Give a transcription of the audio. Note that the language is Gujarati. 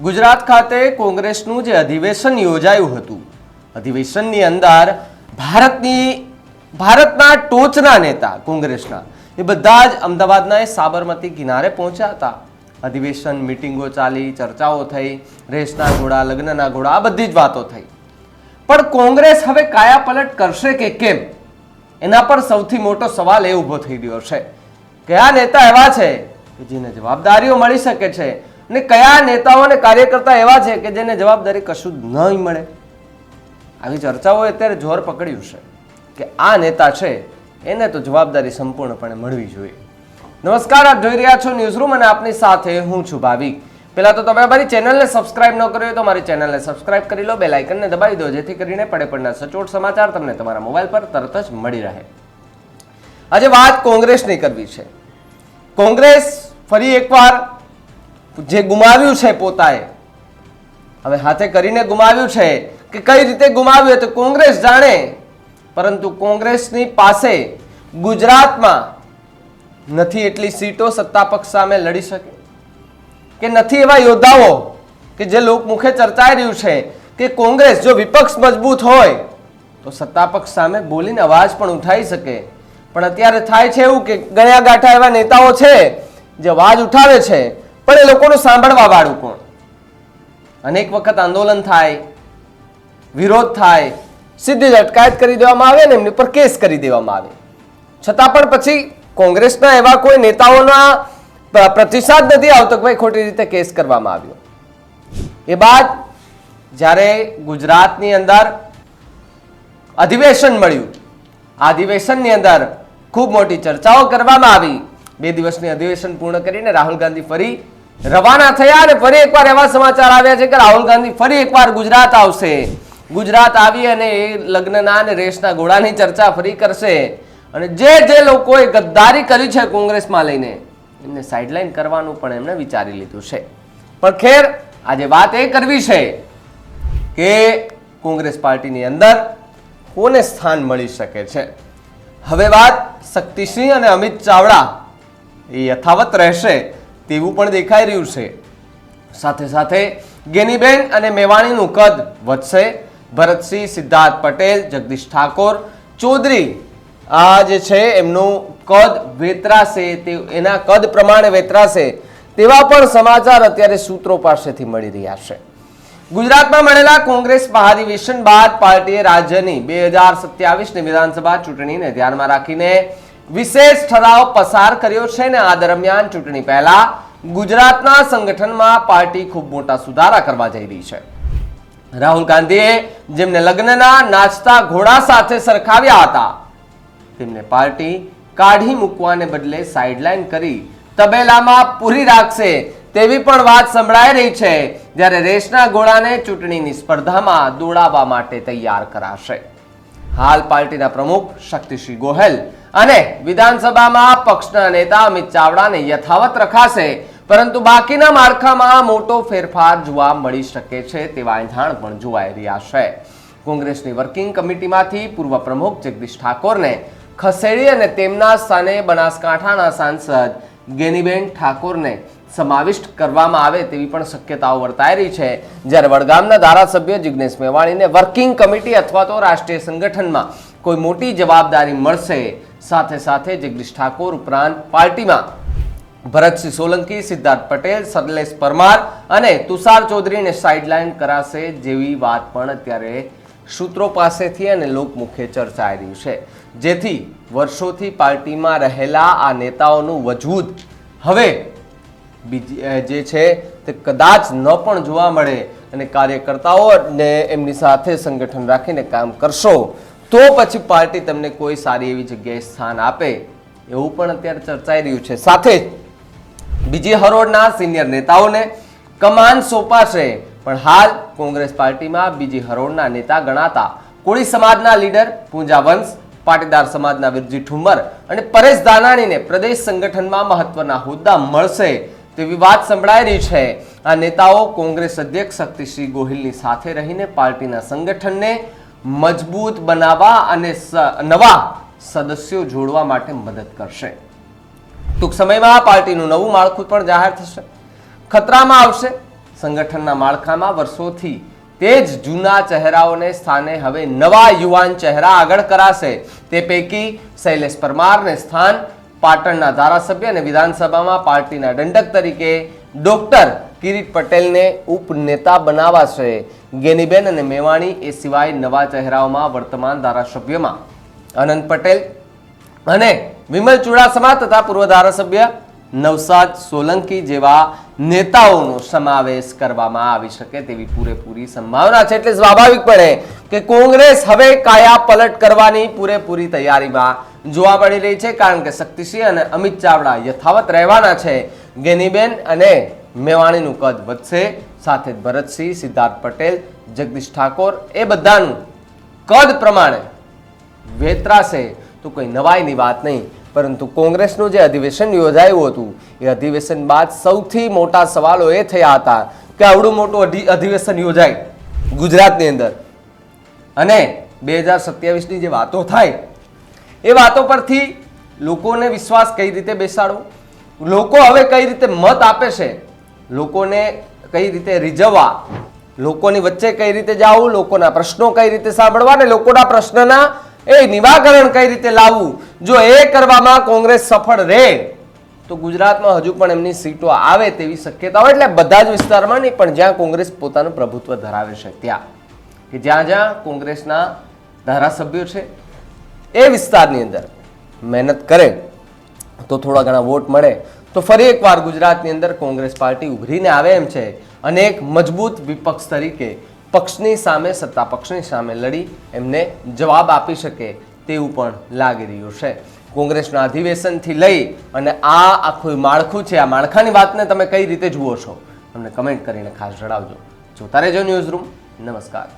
ગુજરાત ખાતે કોંગ્રેસનું જે અધિવેશન યોજાયું હતું, અધિવેશનની અંદર ભારતની, ભારતના ટોચના નેતા કોંગ્રેસના, એ બધા જ અમદાવાદના એ સાબરમતી કિનારે પહોંચ્યા હતા. અધિવેશન મિટિંગો ચાલી, ચર્ચાઓ થઈ, રેસના ઘોડા, લગ્નના ઘોડા, આ બધી જ વાતો થઈ. પણ કોંગ્રેસ હવે કાયા પલટ કરશે કે કેમ? એના પર સૌથી મોટો સવાલ એ ઊભો થઈ રહ્યો છે કયા નેતા એવા છે કે જેને જવાબદારીઓ મળી શકે છે અને કયા નેતાઓ અને કાર્યકર્તા એવા છે કે જેને જવાબદારી કશું જ નહીં મળે? આવી ચર્ચાઓએ અત્યારે જોર પકડ્યું છે કે આ નેતા છે, એને તો જવાબદારી સંપૂર્ણપણે મળવી જોઈએ. નમસ્કાર, આપ જોઈ રહ્યા છો ન્યૂઝ રૂમ અને આપની સાથે હું છું ભાવિક. પહેલાં તો તમે અમારી ચેનલને સબસ્ક્રાઇબ ન કરી હોય તો મારી ચેનલને સબસ્ક્રાઇબ કરી લો બે લાઇકનને દબાવી દો, જેથી કરીને પડે પડના સચોટ સમાચાર તમને તમારા મોબાઈલ પર તરત જ મળી રહે. આજે વાત કોંગ્રેસની કરવી છે. કોંગ્રેસ ફરી એકવાર જે ગુમાવ્યું છે પોતાએ, હવે હાથે કરીને ગુમાવ્યું છે કે કઈ રીતે ગુમાવ્યું તો કોંગ્રેસ જાણે, પરંતુ કોંગ્રેસની પાસે ગુજરાતમાં નથી એટલી સીટો સત્તા પક્ષ સામે લડી શકે? કે નથી એવા યોદ્ધાઓ કે જે લોકમુખે ચર્ચાઈ રહ્યું છે કે કોંગ્રેસ જો વિપક્ષ મજબૂત હોય, તો સત્તા પક્ષ સામે બોલીને અવાજ પણ ઉઠાવી શકે? પણ અત્યારે થાય છે એવું કે ગયા ગાંઠા એવા નેતાઓ છે, જે અવાજ ઉઠાવે છે પણ એ લોકોનું સાંભળવા વાળું કોણ? અનેક વખત આંદોલન થાય, વિરોધ થાય, સીધી જ અટકાયત કરી દેવામાં આવે ને એમની પર કેસ કરી દેવામાં આવે. છતાં પણ પછી કોંગ્રેસના એવા કોઈ નેતાઓના પ્રતિસાદ નથી આવતો કે ભાઈ ખોટી રીતે કેસ કરવામાં આવ્યો. એ બાદ જ્યારે ગુજરાતની અંદર અધિવેશન મળ્યું આ અધિવેશનની અંદર ખૂબ મોટી ચર્ચાઓ કરવામાં આવી. બે દિવસની અધિવેશન પૂર્ણ કરીને રાહુલ ગાંધી ફરી રવાના થયા અને ફરી એકવાર એવા સમાચાર આવ્યા છે કે રાહુલ ગાંધી ફરી એકવાર ગુજરાત આવશે. ગુજરાત આવી અને એ લગ્નના અને રેસના ઘોડાની ચર્ચા ફરી કરશે. અને જે જે લોકોએ ગદ્દારી કરી છે કોંગ્રેસમાં લઈને, એમને સાઇડલાઇન કરવાનું પણ એમણે વિચારી લીધું છે. પણ ખેર, આજે વાત એ કરવી છે કે કોંગ્રેસ પાર્ટીની અંદર કોને સ્થાન મળી શકે છે? હવે વાત શક્તિસિંહ અને અમિત ચાવડા, એ યથાવત રહેશે. તેવું પણ દેખાઈ રહ્યું છે. સાથે સાથે ગેનીબેન અને મેવાણીનું કદ વધશે. ભરતસિંહ, સિદ્ધાર્થ પટેલ, જગદીશ ઠાકોર, ચૌધરી આ જે છે એમનું કદ વેતરાશે તે એના કદ પ્રમાણે વેતરાશે તેવા પણ સમાચાર અત્યારે સૂત્રો પાસેથી મળી રહ્યા છે. ગુજરાતમાં મળેલા કોંગ્રેસ મહાધિવેશન બાદ પાર્ટીએ રાજ્યની બે હજાર સત્યાવીસની વિધાનસભા ચૂંટણીને ધ્યાનમાં રાખીને વિશેષ ઠરાવ પસાર કર્યો છે ને આ દરમિયાન ચૂંટણી પહેલા ગુજરાતના સંગઠનમાં પાર્ટી ખૂબ મોટા સુધારા કરવા જઈ રહી છે. રાહુલ ગાંધીએ જેમને લગ્નના નાચતા ઘોડા સાથે સરખાવ્યા હતા, તેમને પાર્ટી કાઢી મૂકવાને બદલે સાઇડલાઇન કરી તબેલામાં પૂરી રાખશે તેવી પણ વાત સંભળાઈ રહી છે, જ્યારે રેસના ઘોડાને ચૂંટણીની સ્પર્ધામાં દોડાવવા માટે તૈયાર કરાશે. હાલ પાર્ટીના પ્રમુખ શક્તિસિંહ ગોહેલ અને વિધાનસભામાં પક્ષના નેતા અમિત ચાવડાને યથાવત રખાશે. પરંતુ બાકીના માળખામાં મોટો ફેરફાર જોવા મળી શકે છે તેવા એંધાણ પણ જોવાઈ રહ્યા છે. કોંગ્રેસની વર્કિંગ કમિટીમાંથી પૂર્વ પ્રમુખ જગદીશ ઠાકોરને ખસેડી અને તેમના સ્થાને બનાસકાંઠાના સાંસદ ગેનીબેન ઠાકોરને સમાવિષ્ટ કરવામાં આવે તેવી પણ શક્યતાઓ વર્તાઈ રહી છે. જ્યારે વડગામના ધારાસભ્ય જિગ્નેશ મેવાણીને વર્કિંગ કમિટી અથવા તો રાષ્ટ્રીય સંગઠનમાં કોઈ મોટી જવાબદારી મળશે, સાથે સાથે જગદીશ ઠાકોર ઉપરાંત પાર્ટીમાં ભરતસિંહ સોલંકી, સિદ્ધાર્થ પટેલ, સરલેશ પરમાર અને તુષાર ચૌધરીને સાઇડલાઇન કરાશે જેવી વાત પણ અત્યારે સૂત્રો પાસેથી અને લોકમુખે ચર્ચાઈ રહ્યું છે. જેથી વર્ષોથી પાર્ટીમાં રહેલા આ નેતાઓનું વજૂદ હવે બીજી જે છે તે કદાચ ન પણ જોવા મળે અને કાર્યકર્તાઓને એમની સાથે સંગઠન રાખીને કામ કરશો, તો પછી પાર્ટી તમને કોઈ સારી એવી જગ્યાએ સ્થાન આપે, એવું પણ અત્યારે ચર્ચાઈ રહ્યું છે. સાથે બીજી હરોળના સિનિયર નેતાઓને કમાન સોંપાશે, પણ હાલ કોંગ્રેસ પાર્ટીમાં બીજી હરોળના નેતા ગણાતા કોળી સમાજના લીડર પૂંજા વંશ, પાટીદાર સમાજના વિરજી ઠુમર અને પરેશ દાનાણીને પ્રદેશ સંગઠનમાં મહત્વના હોદ્દા મળશે. તેવી વાત સંભળાઈ રહી છે. આ નેતાઓ કોંગ્રેસ અધ્યક્ષ શક્તિસિંહ ગોહિલની સાથે રહીને પાર્ટીના સંગઠનને મજબૂત બનાવવા અને નવા સદસ્યો જોડવા માટે મદદ કરશે. ટૂંક સમયમાં પાર્ટીનું નવું માળખું પણ જાહેર થશે. ખતરામાં આવશે. સંગઠનના માળખામાં વર્ષોથી તે જ જૂના ચહેરાઓને સ્થાને હવે નવા યુવાન ચહેરા આગળ કરાશે. તે પૈકી શૈલેષ પરમારને સ્થાન પાટણના ધારાસભ્ય અને વિધાનસભામાં પાર્ટીના દંડક તરીકે ડોક્ટર કિરીટ પટેલને ઉપનેતા બનાવાશે. ગેનીબેન અને મેવાણી એ સિવાય નવા ચહેરાઓમાં વર્તમાન ધારાસભ્યમાં. અનંત પટેલ અને વિમલ ચુડાસમા તથા પૂર્વ ધારાસભ્ય નવસાદ સોલંકી જેવા નેતાઓનો સમાવેશ કરવામાં આવી શકે તેવી પૂરેપૂરી સંભાવના છે. એટલે સ્વાભાવિકપણે કે કોંગ્રેસ હવે કાયા પલટ કરવાની પૂરેપૂરી તૈયારીમાં જોવા મળી રહી છે કારણ કે શક્તિસિંહ અને અમિત ચાવડા યથાવત રહેવાના છે. ગેનીબેન અને મેવાણીનું કદ વધશે. સાથે ભરતસિંહ, સિદ્ધાર્થ પટેલ, જગદીશ ઠાકોર એ બધાનું કદ પ્રમાણે વેતરાશે. તો કોઈ નવાઈની વાત નહીં. પરંતુ કોંગ્રેસનું જે અધિવેશન યોજાયું હતું, એ અધિવેશન બાદ સૌથી મોટા સવાલો એ થયા હતા કે આવડું મોટું અધિ- અધિવેશન યોજાય ગુજરાતની અંદર. અને બે હજાર સત્યાવીસની જે વાતો થાય એ વાતો પરથી લોકોને વિશ્વાસ કઈ રીતે બેસાડવો? લોકો હવે કઈ રીતે મત આપે છે? લોકોને કઈ રીતે રીઝવવા? લોકોની વચ્ચે કઈ રીતે જવું? લોકોના પ્રશ્નો કઈ રીતે સાંભળવા? અને લોકોના પ્રશ્નના એ નિવાકરણ કઈ રીતે લાવવું? જો એ કરવામાં કોંગ્રેસ સફળ રહે, તો ગુજરાતમાં હજુ પણ એમની સીટો આવે તેવી શક્યતા હોય એટલે બધા જ વિસ્તારમાં નહીં, પણ જ્યાં કોંગ્રેસ પોતાનું પ્રભુત્વ ધરાવે છે ત્યાં. કે જ્યાં જ્યાં કોંગ્રેસના ધારાસભ્યો છે એ વિસ્તારની અંદર મહેનત કરે તો થોડા ઘણા વોટ મળે. તો ફરી એકવાર ગુજરાતની અંદર કોંગ્રેસ પાર્ટી ઉભરીને આવે એમ છે અને એક મજબૂત વિપક્ષ તરીકે પક્ષની સામે, સત્તા પક્ષની સામે લડી એમને જવાબ આપી શકે તેવું પણ લાગી રહ્યું છે. કોંગ્રેસના અધિવેશનથી લઈ અને આ આખું માળખું છે, આ માળખાની વાતને તમે કઈ રીતે જુઓ છો? અમને કમેન્ટ કરીને ખાસ જણાવજો. જોતા રહેજો ન્યૂઝ રૂમ. નમસ્કાર.